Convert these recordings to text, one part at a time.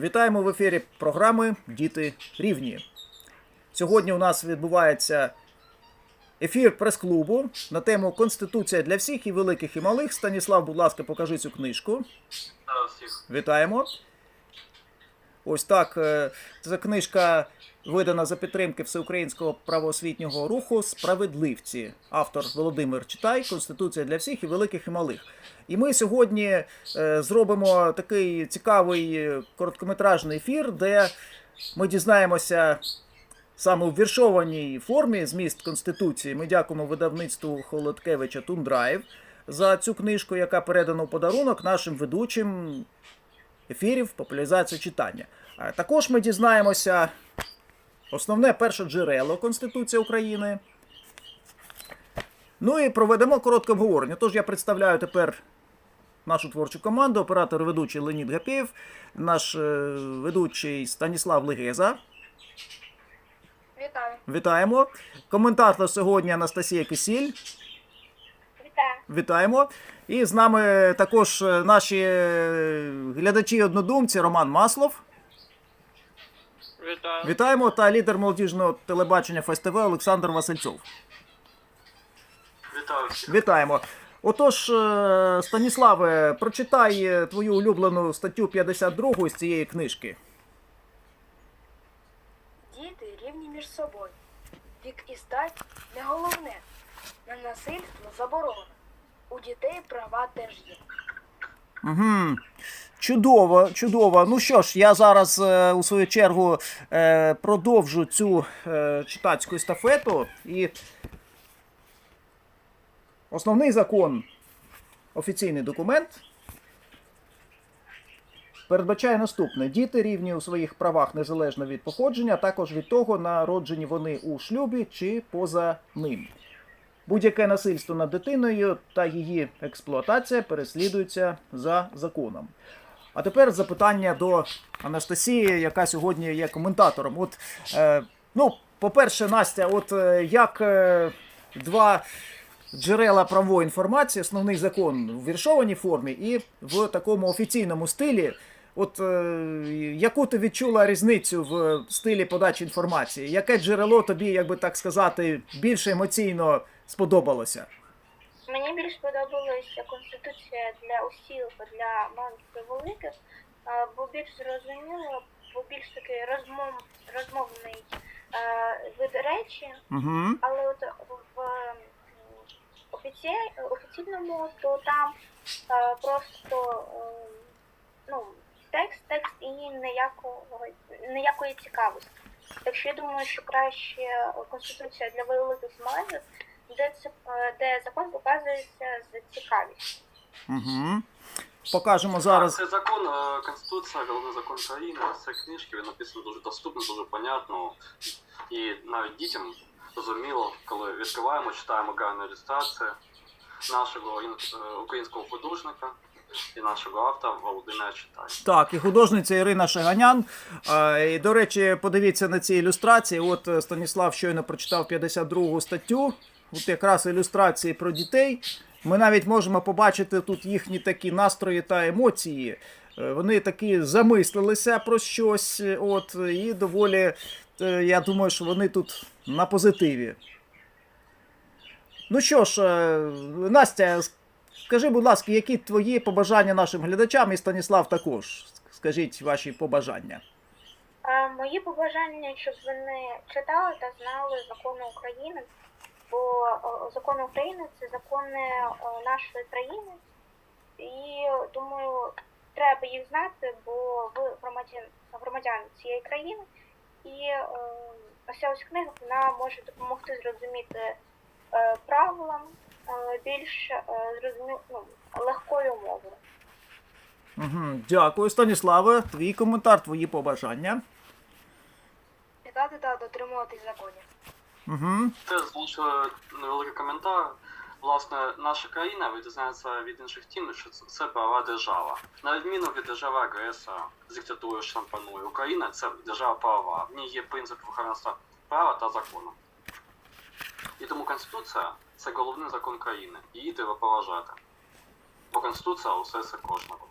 Вітаємо в ефірі програми Діти рівні. Сьогодні у нас відбувається ефір прес-клубу на тему Конституція для всіх і великих і малих. Станіслав, будь ласка, покажи цю книжку. Вітаємо. Ось так. е, Ця книжка видана за підтримки Всеукраїнського правоосвітнього руху Справедливці. Автор Володимир Читай, Конституція для всіх і великих і малих. І ми сьогодні е, зробимо такий цікавий е, короткометражний ефір, де ми дізнаємося саме у віршованій формі зміст Конституції. Ми дякуємо видавництву Холодкевича Тундрайв за цю книжку, яка передана у подарунок нашим ведучим ефірів популяризації читання. Також ми дізнаємося основне перше джерело Конституції України. Ну і проведемо коротке обговорення. Тож я представляю тепер нашу творчу команду, оператор ведучий Леонід Гапєєв, наш е, ведучий Станіслав Легеза. Вітаю. Вітаємо. Коментатор сьогодні Анастасія Кисіль. Вітаємо. І з нами також е, наші е, глядачі-однодумці Роман Маслов. Вітаю. Вітаємо та лідер молодіжного телебачення ФСТВ Олександр Васильцов. Вітаю. Вітаємо. Отож, е, Станіславе, прочитай твою улюблену статтю 52 з цієї книжки. Діти рівні між собою. Вік і стать не головне. На насильство заборона. У дітей права теж є. Угу. Чудово, чудово. Ну що ж, я зараз е, у свою чергу е, продовжу цю е, читацьку естафету. І основний закон, офіційний документ, передбачає наступне: діти рівні у своїх правах незалежно від походження, а також від того, народжені вони у шлюбі чи поза ним. Будь-яке насильство над дитиною та її експлуатація переслідуються за законом. А тепер запитання до Анастасії, яка сьогодні є коментатором. От, е, ну, по-перше, Настя, от е, як е, два джерела правової інформації, основний закон в віршованій формі і в такому офіційному стилі. От е, яку ти відчула різницю в стилі подачі інформації? Яке джерело тобі, як би так сказати, більше емоційно сподобалося? Мені більш сподобалася конституція для усіх, для і великих, бо більш зрозуміло, бо більш такий розмов, розмовний вид речі, Угу. але от в офіці- офіційному, то там просто е, ну, текст, текст і ніякого, ніякої цікавості. Так що я думаю, що краще конституція для великих і малих, де, це, е, де закон показується з цікавістю. Угу. Покажемо зараз. Це закон, е, Конституція, головний закон країни, це книжки, він написаний дуже доступно, дуже понятно. І навіть дітям зрозуміло, коли відкриваємо, читаємо гарну ілюстрацію нашого е, українського художника і нашого автора Володимира Читає. Так, і художниця Ірина Шаганян. І, до речі, подивіться на ці ілюстрації. От Станіслав щойно прочитав 52 статтю. От якраз ілюстрації про дітей. Ми навіть можемо побачити тут їхні такі настрої та емоції. Е, Вони такі замислилися про щось, е, от, і доволі, е, я думаю, що вони тут на позитиві. Ну що ж, Настя, скажи, будь ласка, які твої побажання нашим глядачам і Станіслав також. Скажіть ваші побажання. Мої побажання, щоб вони читали та знали закони України, бо закони України це закони нашої країни, і думаю, треба їх знати, бо ви громадян, громадяни цієї країни, і ось ця ось книга вона може допомогти зрозуміти е, правилам е, більш е, зрозумі... ну, легкою мовою. Угу. Дякую, Станіславе. Твій коментар, твої побажання. Читати та дотримуватись законів. Це залишили невеликий коментар. Власне, наша країна відрізняється від інших тим, що це- права держава. На відміну від держави агресора з диктатурою, що там панує, Україна це держава права. В ній є принцип верховенства права та закону. І тому Конституція це головний закон країни. Її треба поважати. Бо Конституція усе це кожного.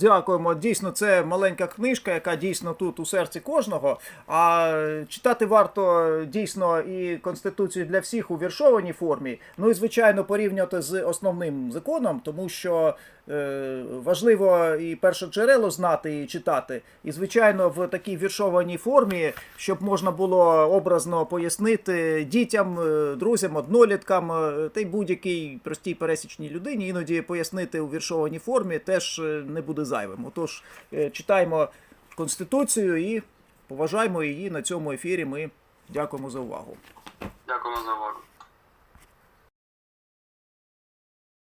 Дякуємо. Дійсно, це маленька книжка, яка дійсно тут у серці кожного. А читати варто дійсно і Конституцію для всіх у віршованій формі. Ну і звичайно порівнювати з основним законом, тому що е, важливо і перше джерело знати і читати. І звичайно, в такій віршованій формі, щоб можна було образно пояснити дітям, е, друзям, одноліткам е, та й будь-якій простій пересічній людині, іноді пояснити у віршованій формі теж е, не буде зайвим. Отож, е, читаємо Конституцію і поважаємо її на цьому ефірі. Ми дякуємо за увагу. Дякуємо за увагу.